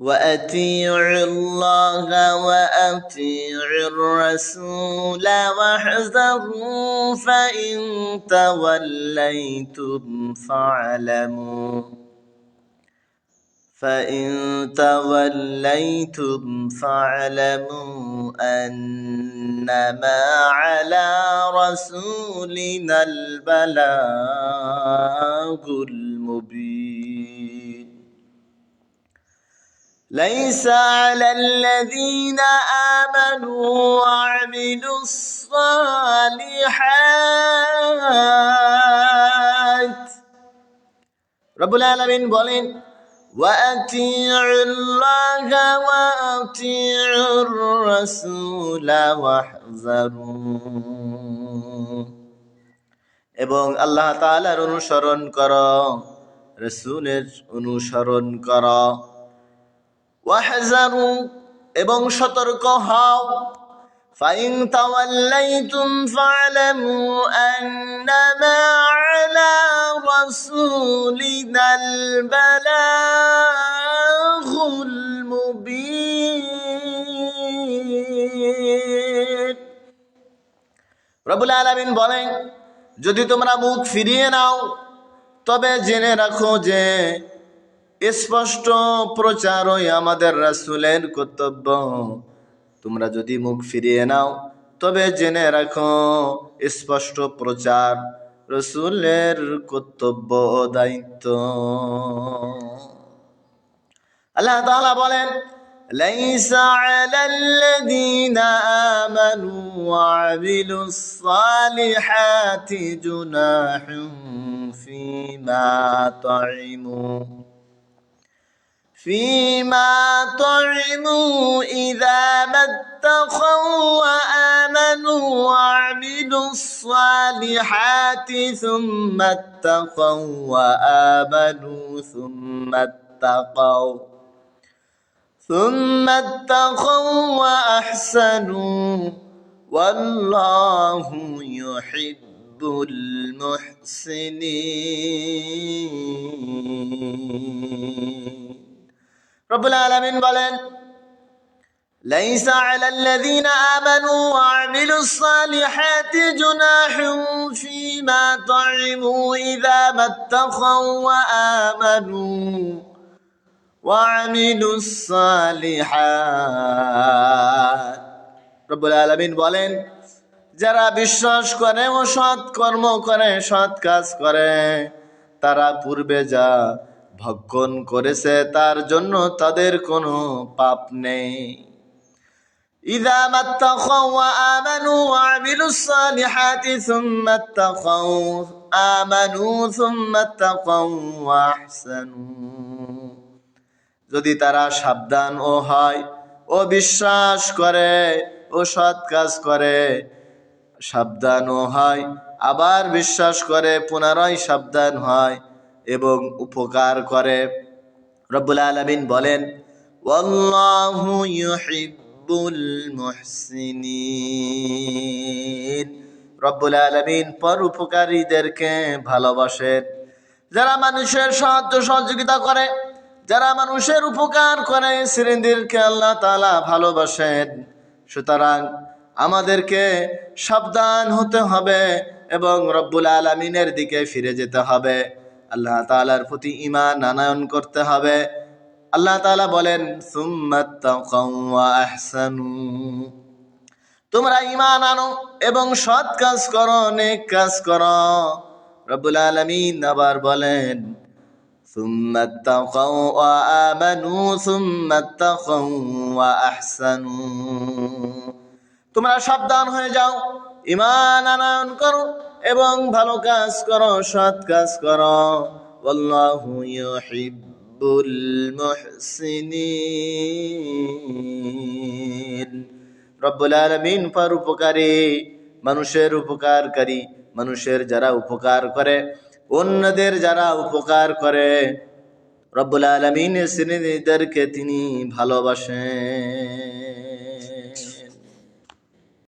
وأطيعوا الله وأطيعوا الرسول واحذروا فإن توليتم فاعلموا. فإن توليتم فاعلموا أنما على رسولنا البلاغ المبين. ليس على الذين آمنوا وعملوا الصالحات رب العالمين বলেন وأطيعوا الله وأطيعوا الرسول واحذروا এবং আল্লাহ তাআলার অনুসরণ কর রসুলের অনুসরণ কর এবং সতর্ক হও। ফাইন তাওয়াল্লাইতুম ফা'লামু আন্নামা আলা রাসূলিনাল বালাগুল মুবিন। রব্বুল আলামিন বলেন, যদি তোমরা মুখ ফিরিয়ে নাও, তবে জেনে রাখো যে স্পষ্ট প্রচারই আমাদের রাসূলের কর্তব্য তোমরা যদি মুখ ফিরিয়ে নাও তবে জেনে রাখো স্পষ্ট প্রচার রসুলের কর্তব্য ও দায়িত্ব আল্লাহ তাআলা বলেন ليس على الذين آمنوا وعملوا الصالحات جناح فيما طعموا فيما طعموا إذا ما اتقوا وآمنوا وعملوا الصالحات ثم اتقوا وآمنوا ثم اتقوا ثم اتقوا وأحسنوا والله يحب المحسنين. رب العالمين বলেন ليس على الذين آمنوا وعملوا الصالحات جناح فيما طعموا إذا ما اتقوا وآمنوا وعملوا الصالحات رب العالمين বলেন যারা বিশ্বাস করে ও সৎ কর্ম করে সৎ কাজ করে তারা পূর্বে যা ভক্ষণ করেছে তার জন্য তাদের কোনো পাপ নেই إذا ما اتقوا وآمنوا وعملوا الصالحات ثم اتقوا آمنوا ثم اتقوا وأحسنوا যদি তারা সাবধান ও হয় ও বিশ্বাস করে ও সৎ কাজ করে সাবধান ও হয় আবার বিশ্বাস করে পুনরায় সাবধান হয় এবং উপকার করে। রব্বুল আলমিন বলেন রব্বুল আলমিন পর উপকারীদেরকে ভালোবাসেন। যারা মানুষের সাহায্য সহযোগিতা করে, যারা মানুষের উপকার করে, শ্রেণীদেরকে আল্লাহ তালা ভালোবাসেন। সুতরাং আমাদেরকে সাবধান হতে হবে এবং রব্বুল আলমিনের দিকে ফিরে যেতে হবে। আল্লাহ তালার প্রতি ইমান আনায়ন করতে হবে আল্লাহ তালা বলেন আহসানু তোমরা ইমান আনো এবং সৎ কাজ করো নেক কাজ করো রব্বুল আলমিন আবার বলেন ثم اتقوا وآمنوا ثم اتقوا وأحسنوا তোমরা সাবধান হয়ে যাও ইমান আনয়ন করো এবং ভালো কাজ করো, সৎ কাজ করো। আল্লাহু ইউহিব্বুল মুহসিনিন। রব্বুল আলামিন উপকারী, মানুষের উপকারকারী, মানুষের যারা উপকার করে, অন্যদের যারা উপকার করে, রব্বুল আলমিন শ্রেণীদেরকে তিনি ভালোবাসেন।